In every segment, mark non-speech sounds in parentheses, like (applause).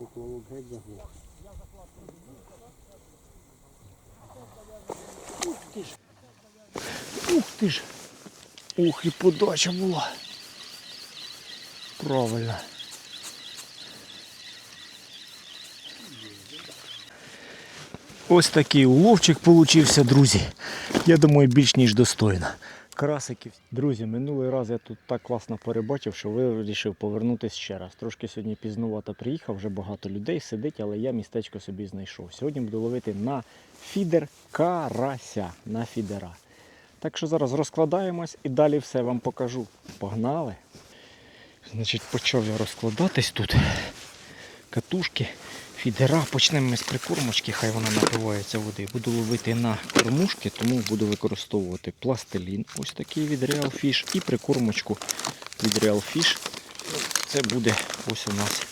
поплавок геть заглох. Ух ти ж. Ух ти ж. Ух, і подача була. Правильно. Ось такий уловчик получився, друзі. Я думаю, більш ніж достойно. Красиків. Друзі, минулий раз я тут так класно перебачив, що вирішив повернутися ще раз. Трошки сьогодні пізнувато приїхав, вже багато людей сидить, але я містечко собі знайшов. Сьогодні буду ловити на фідер карася. На фідера. Так що зараз розкладаємось і далі все вам покажу. Погнали! Значить, почав я розкладатись тут. Катушки, фідера. Почнемо ми з прикормочки, хай вона напивається води. Буду ловити на кормушки, тому буду використовувати пластилін, ось такий від Real Fish, і прикормочку від Real Fish. Це буде ось у нас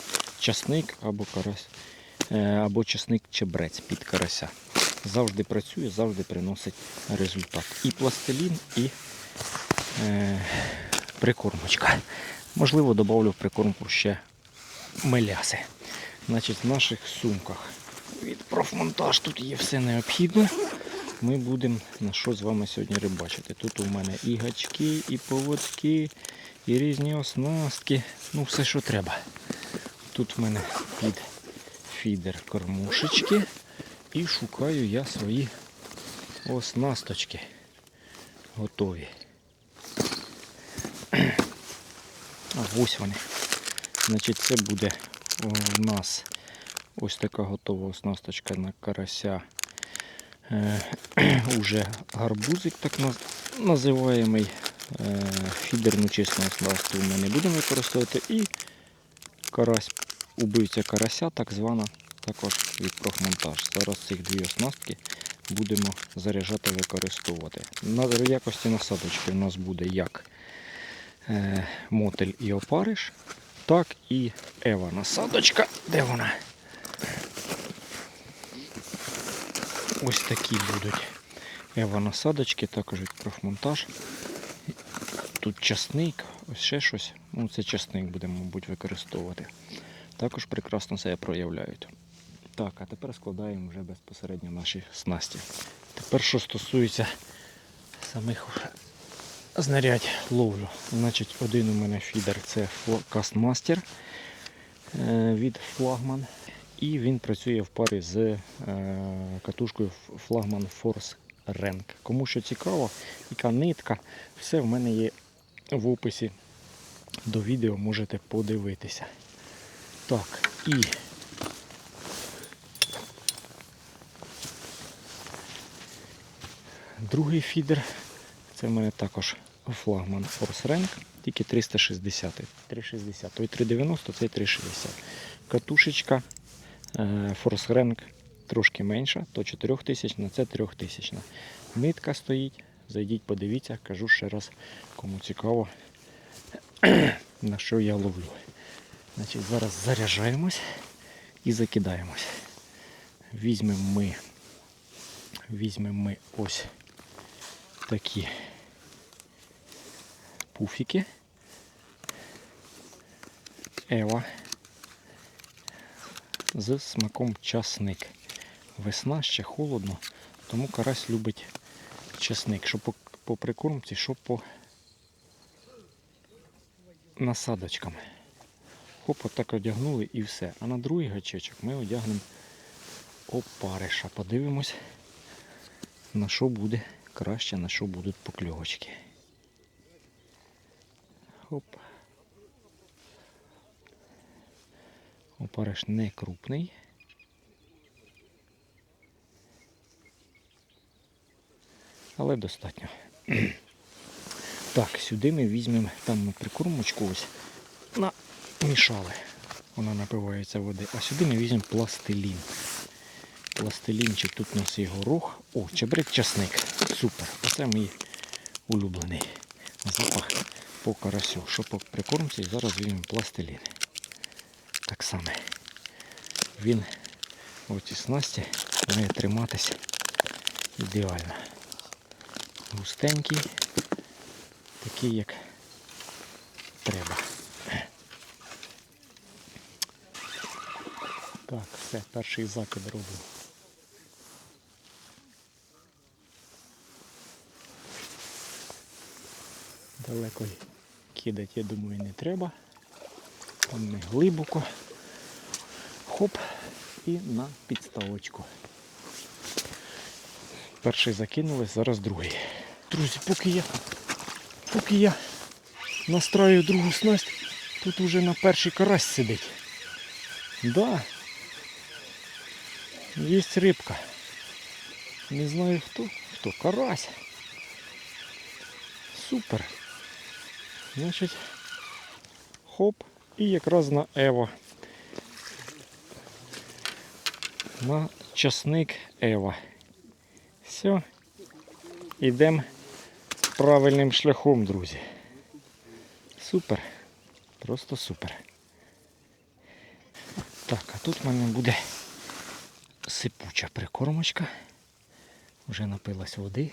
часник або карась, е, або часник чебрець під карася. Завжди працює, завжди приносить результат. І пластилін, і е, прикормочка. Можливо, додавлю в прикормку ще меляси. Значить, в наших сумках від профмонтаж тут є все необхідне. Ми будемо на що з вами сьогодні рибачити. Тут у мене і гачки, і поводки, і різні оснастки. Ну, все, що треба. Тут в мене під фідер кормушечки. І шукаю я свої оснасточки. Готові. А ось вони. Значить, це буде у нас ось така готова оснасточка на карася. Е, (clears throat) уже гарбузик так наз- називаємий. Е, фідерну чисну оснастку ми не будемо використовувати. І карась, убивця карася, так звана, також від профмонтаж. Зараз цих дві оснастки будемо заряджати використовувати. На якості насадочки у нас буде як е, мотель і опариш, так і Ева насадочка. Де вона? Ось такі будуть Ева насадочки, також від профмонтаж. Тут часник, ось ще щось. Ну, це часник будемо, мабуть, використовувати. Також прекрасно себе проявляють. Так, а тепер складаємо вже безпосередньо наші снасті. Тепер, що стосується самих знарядь ловлю. Значить, один у мене фідер це Кастмастер е, від флагман. І він працює в парі з е, катушкою флагман Force Rank. Кому що цікаво, яка нитка, все в мене є в описі до відео, можете подивитися. Так, і другий фідер. Це в мене також флагман Force Rank, тільки 360. 360. Той 390, цей 360. Катушечка е, Force Rank трошки менша, то 4000, це 3000. Нитка стоїть. Зайдіть, подивіться, кажу ще раз, кому цікаво, (clears throat) на що я ловлю. Значить, Зараз заряджаємось і закидаємось. Візьмемо ми, візьмемо ми ось такі пуфіки. Ева з смаком часник. Весна ще холодно, тому карась любить часник, що по, по прикормці, що по насадочкам. Хоп, отак одягнули і все. А на другий гачечок ми одягнемо опариша. Подивимось, на що буде краще, на що будуть покльовочки. Хоп. Опариш не крупний. Але достатньо. (clears throat) Так, сюди ми візьмемо там ми прикормочку ось намішали. Вона напивається води. А сюди ми візьмемо пластилін. Пластилінчик, тут у нас є горох. О, чебрець часник. Супер. Оце мій улюблений запах по карасю. Що по прикормці, І зараз візьмемо пластилін. Так само. Він оці снасті має триматися ідеально. Густенький, такий як треба. Так, все, перший закид робимо. Далеко кидати, я думаю, не треба. Там не глибоко. Хоп, і на підставочку. Перший закинули, зараз другий. Друзі, поки я, поки я настраю другу снасть, тут уже на перший карась сидить. Да. Є рибка. Не знаю хто. Хто? Карась. Супер. Значить, хоп, і якраз на Ева. На часник Ева. Все. Йдемо правильним шляхом, друзі. Супер. Просто супер. Так, а тут в мене буде сипуча прикормочка. Вже напилась води.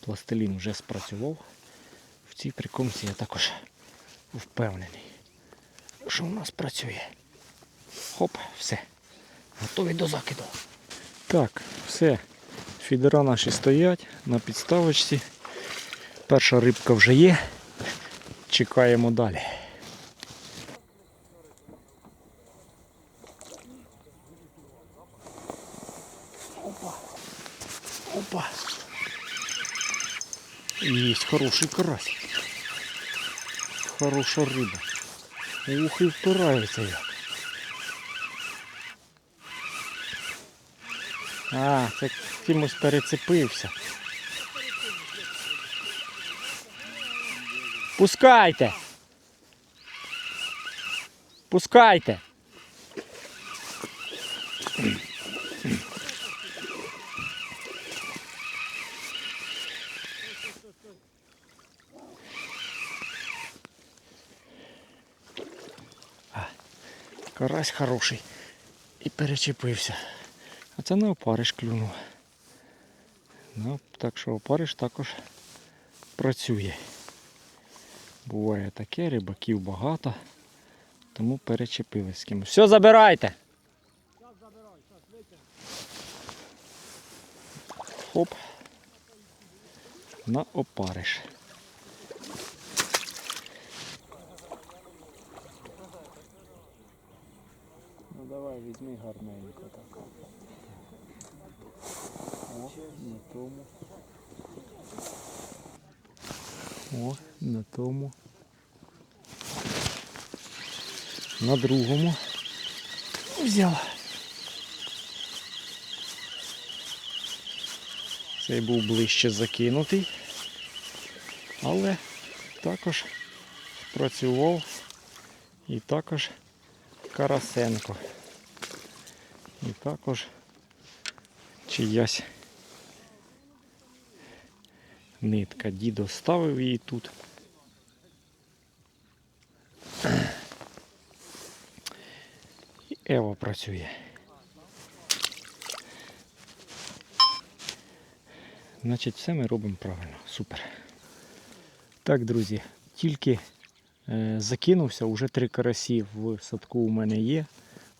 Пластилін вже спрацював. В цій прикормці я також впевнений, що в нас працює. Хоп, все. Готові до закиду. Так, все. Фідера наші стоять на підставочці. Перша рибка вже є. Чекаємо далі. Опа. Опа. Есть хороший карась. Хороша риба. Ух, і впирається як. А, це кимось перецепився. Пускайте. Пускайте. Карась хороший. І перечепився. А це не опариш клюнув. Ну, так що опариш також працює. Буває таке, рибаків багато, тому перечепились з кимось. Все, забирайте. Хоп. На опариш. Ну давай візьми гарненько так. О, на тому. О, на тому. На другому. Взяла. Цей був ближче закинутий, але також спрацював і також Карасенко. І також чиясь нитка. Дідо ставив її тут. І Ева працює. Значить, все ми робимо правильно. Супер. Так, друзі, тільки е, закинувся, вже три карасі в садку у мене є.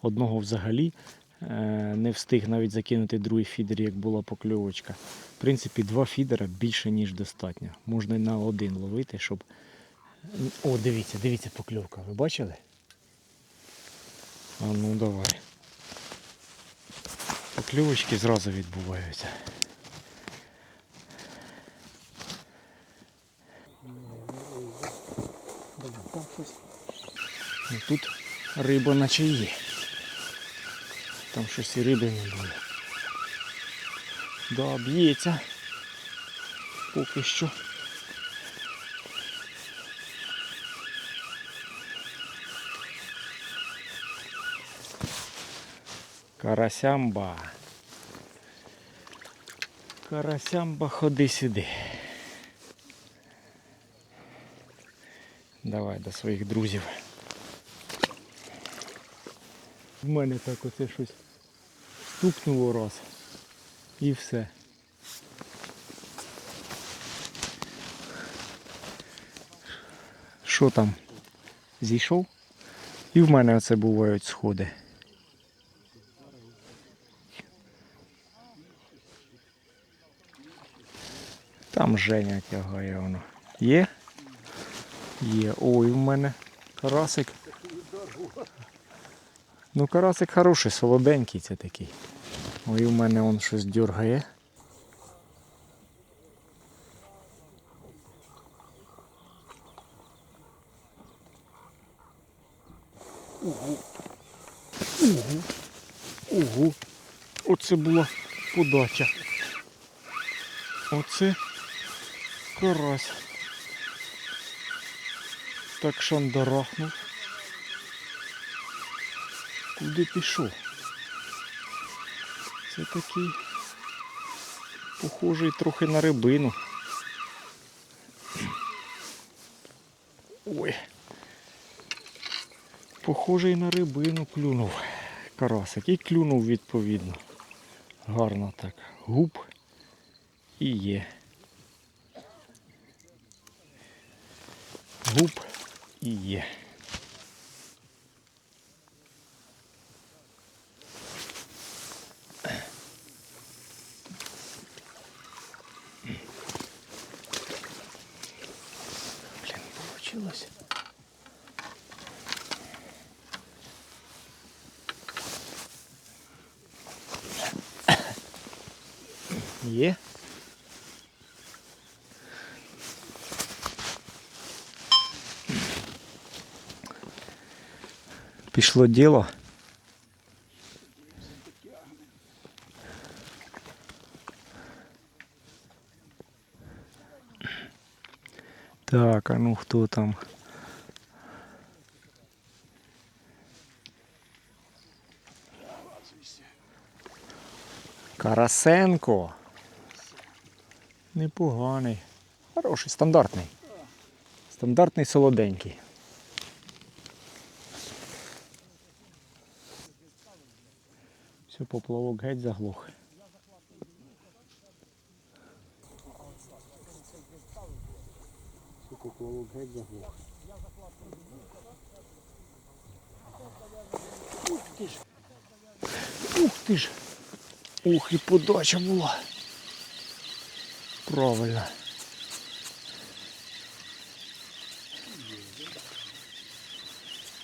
Одного взагалі не встиг навіть закинути другий фідер, як була покльовочка. В принципі, два фідера більше, ніж достатньо. Можна на один ловити, щоб. О, дивіться, дивіться покльовка. Ви бачили? А ну давай. Покльовочки зразу відбуваються. Ну, Тут риба наче є. Там щось і риби не було. Да, б'ється. Поки що. Карасямба. Карасямба, ходи сюди. Давай до своїх друзів. В мене так оце щось стукнуло раз. І все. Що там? Зійшов? І в мене оце бувають сходи. Там Женя тягає воно. Є? Є. Ой, в мене карасик. Ну, карасик хороший, солоденький це такий. Ой, в мене он щось дергає. Угу. Угу. Оце була подача. Оце карась. Так шандарахнув. Куди пішов? Це такий похожий трохи на рибину. Ой. Похожий на рибину клюнув карасик. І клюнув відповідно. Гарно так. Губ і є. Губ і є. получилось. Є. Пішло діло. Так, а ну хто там? Карасенко. Непоганий. Хороший, стандартний. Стандартний солоденький. Все, поплавок геть заглох. Все, поплавок геть заглох. Ух ти ж. Ух ти ж. Ух, і подача була. Правильно.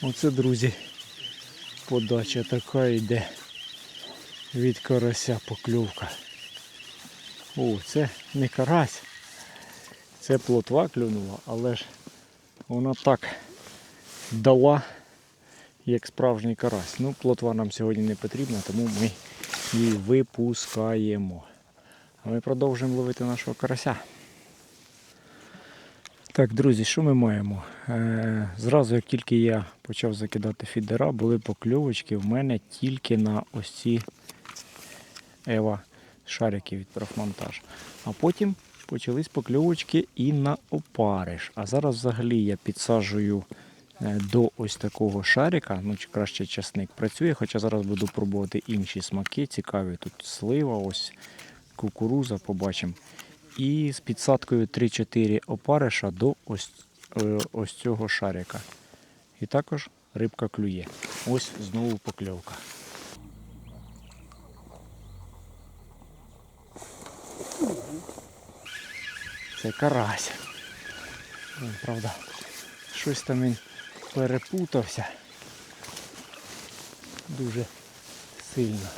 Оце, друзі, подача така йде від карася покльовка. О, це не карась. Це плотва клюнула, але ж вона так дала, як справжній карась. Ну, плотва нам сьогодні не потрібна, тому ми її випускаємо. А ми продовжуємо ловити нашого карася. Так, друзі, що ми маємо? Е, зразу, як тільки я почав закидати фідера, були покльовочки в мене тільки на ось ці Ева шарики від профмонтаж. А потім почались покльовочки і на опариш. А зараз взагалі я підсаджую е, до ось такого шарика, ну чи краще часник працює, хоча зараз буду пробувати інші смаки. Цікаві тут слива, ось кукуруза, побачимо. І з підсадкою 3-4 опариша до ось, е, ось цього шарика. І також рибка клює. Ось знову покльовка. Це карась. Правда, щось там він перепутався. Дуже сильно.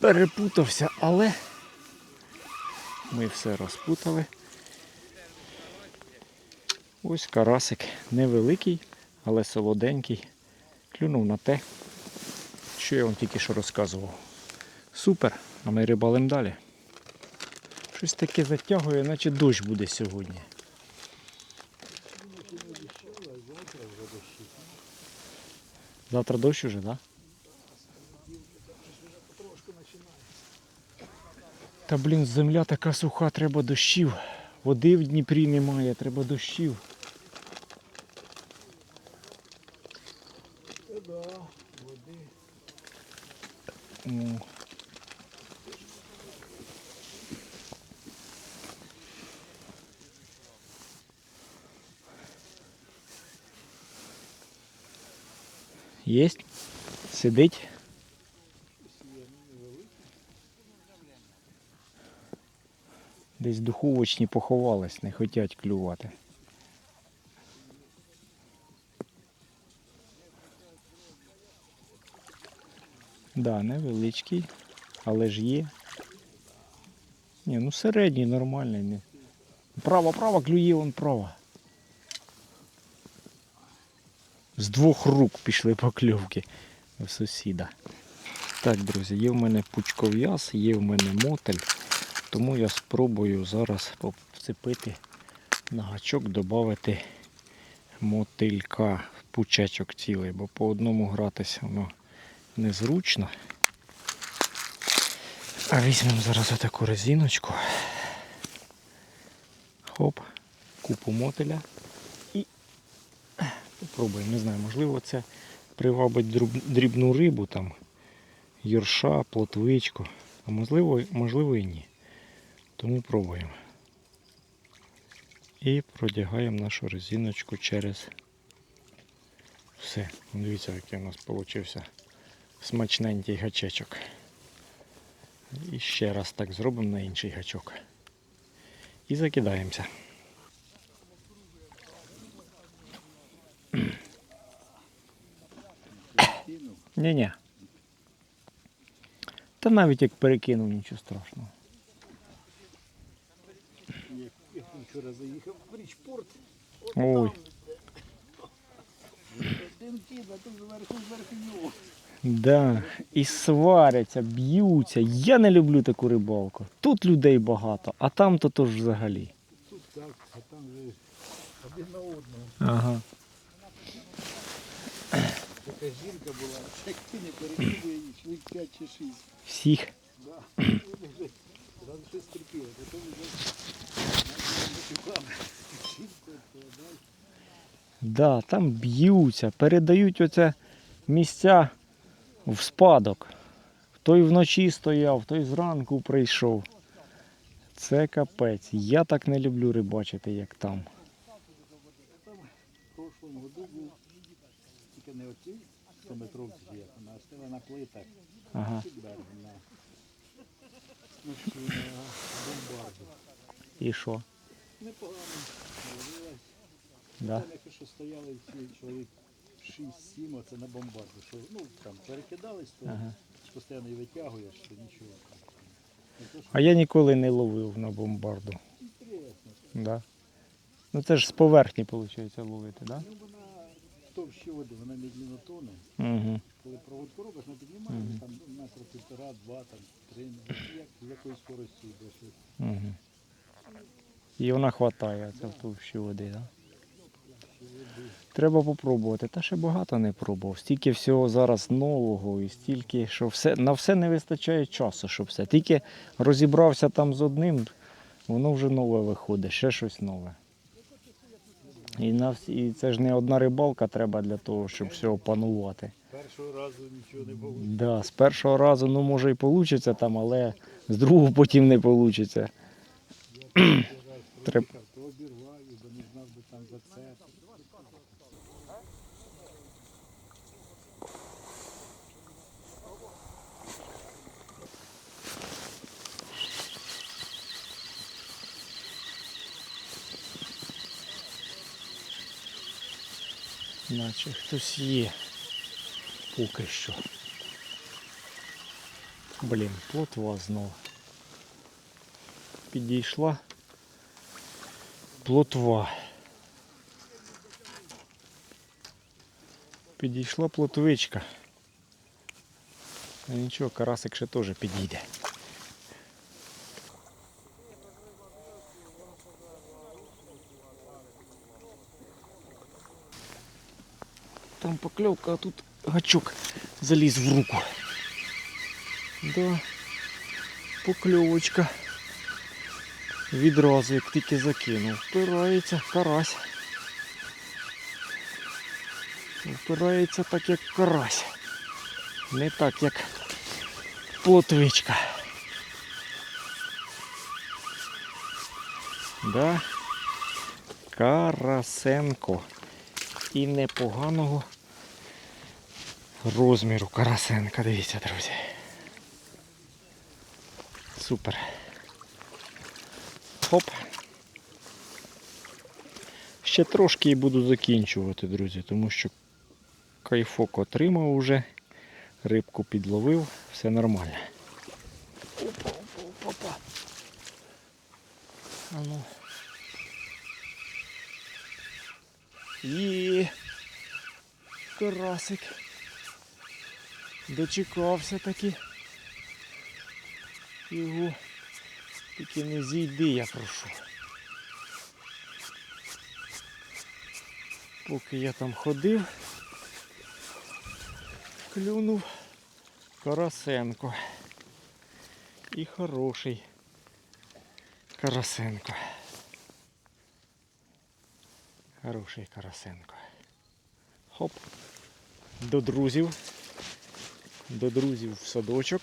Перепутався, але ми все розпутали. Ось карасик невеликий, але солоденький. Клюнув на те, що я вам тільки що розказував. Супер, а ми рибалим далі. Щось таке затягує, наче дощ буде сьогодні. Завтра дощ уже, так? Да? Та блін, земля така суха, треба дощів. Води в Дніпрі немає, треба дощів. О. Єсть? Сидить? Десь духовочні поховались, не хочуть клювати. Да, невеличкий, але ж є. Ні, ну середній, нормальний. Не. Право, право, клює он право. З двох рук пішли покльовки у сусіда. Так, друзі, є в мене пучков'яз, є в мене мотель, тому я спробую зараз вцепити на гачок, додати мотилька, пучечок цілий, бо по одному гратися воно незручно. А візьмемо зараз отаку резиночку. Хоп, купу мотиля і попробуємо. Не знаю, можливо, це привабить дріб- дрібну рибу, там, юрша, плотвичку. А можливо, можливо і ні. Тому пробуємо. І продягаємо нашу резиночку через все. Дивіться, який у нас вийшов смачненький гачечок. І ще раз так зробимо на інший гачок. І закидаємося. Ні-ні. Та навіть як перекинув, нічого страшного. Я вчора заїхав в Брічпорт, Ой, да. І сваряться, б'ються. Я не люблю таку рибалку. Тут людей багато, а там то тож взагалі. Тут так, а там вже один на одного. Ага. Така жінка була, як кине перекидує її, чоловік 5 чи 6. Всіх. Да. Зразу щось терпіли, потім вже матюками. Жінка, то. Да, там б'ються, передають оце місця в спадок. Той вночі стояв, той зранку прийшов. Це капець. Я так не люблю рибачити, як там. Там в прошлому году був тільки не оці 100 метровці, як вона, а стела на плитах. Ага. На, ну, на бомбарду. І що? Непогано. Да. Там якщо що стояли всі чоловік 6-7, оце на бомбарду. Що, ну там перекидались, то Ага. постійно і витягуєш, то нічого. Не то, що А я ніколи не ловив на бомбарду. Да. Ну це ж з поверхні, виходить, ловити, да? Товщі води, вона медленно тоне. Угу. Коли проводку робиш, вона піднімається, там ну, метра півтора, два, там, три, ну, як, з якої скорості йде. що Угу. І вона хватає це в товщі води, да? Треба попробувати. Та ще багато не пробував. Стільки всього зараз нового і стільки, що все, на все не вистачає часу, щоб все. Тільки розібрався там з одним, воно вже нове виходить, ще щось нове. І, на всі, і це ж не одна рибалка треба для того, щоб все опанувати. Першого разу нічого не було. Да, з першого разу, ну може і вийде там, але з другого потім не вийде. (clears throat) Треб- Наче хтось є. Поки що. Блін, плотва знову. Підійшла. Плотва. Підійшла плотвичка. Ну нічого, карасик ще теж підійде. Там покльовка, а тут гачок заліз в руку. Да. Покльовочка. Відразу, як тільки закинув. Впирається карась. Впирається так, як карась. Не так, як плотвичка. Да. Карасенко. І непоганого розміру карасенка. Дивіться, друзі. Супер. Хоп. Ще трошки і буду закінчувати, друзі, тому що кайфок отримав уже, рибку підловив, все нормально. Опа, опа, опа. А ну. Є. Карасик. Дочекався таки. Його. Тільки не зійди, я прошу. Поки я там ходив, клюнув Карасенко. І хороший Карасенко. Хороший Карасенко. Хоп. До друзів. До друзів в садочок.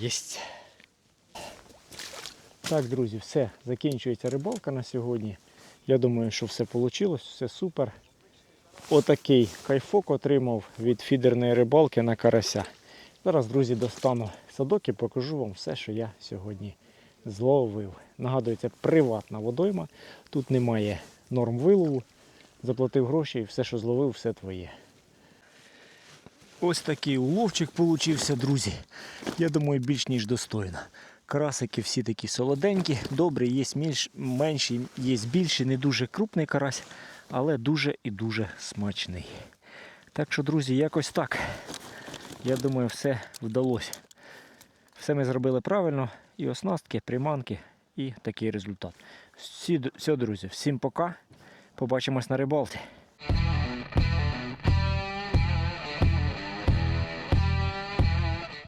Єсть. Так, друзі, все. Закінчується рибалка на сьогодні. Я думаю, що все вийшло, все супер. Отакий кайфок отримав від фідерної рибалки на карася. Зараз, друзі, достану садок і покажу вам все, що я сьогодні зловив. Нагадую, це приватна водойма. Тут немає норм вилову. Заплатив гроші і все, що зловив, все твоє. Ось такий уловчик получився, друзі. Я думаю, більш ніж достойно. Карасики всі такі солоденькі, добрі, є менші, є більші, не дуже крупний карась, але дуже і дуже смачний. Так що, друзі, якось так. Я думаю, все вдалося. Все ми зробили правильно. І оснастки, приманки, і такий результат. Всі, все, друзі, всім пока. Побачимось на рибалці.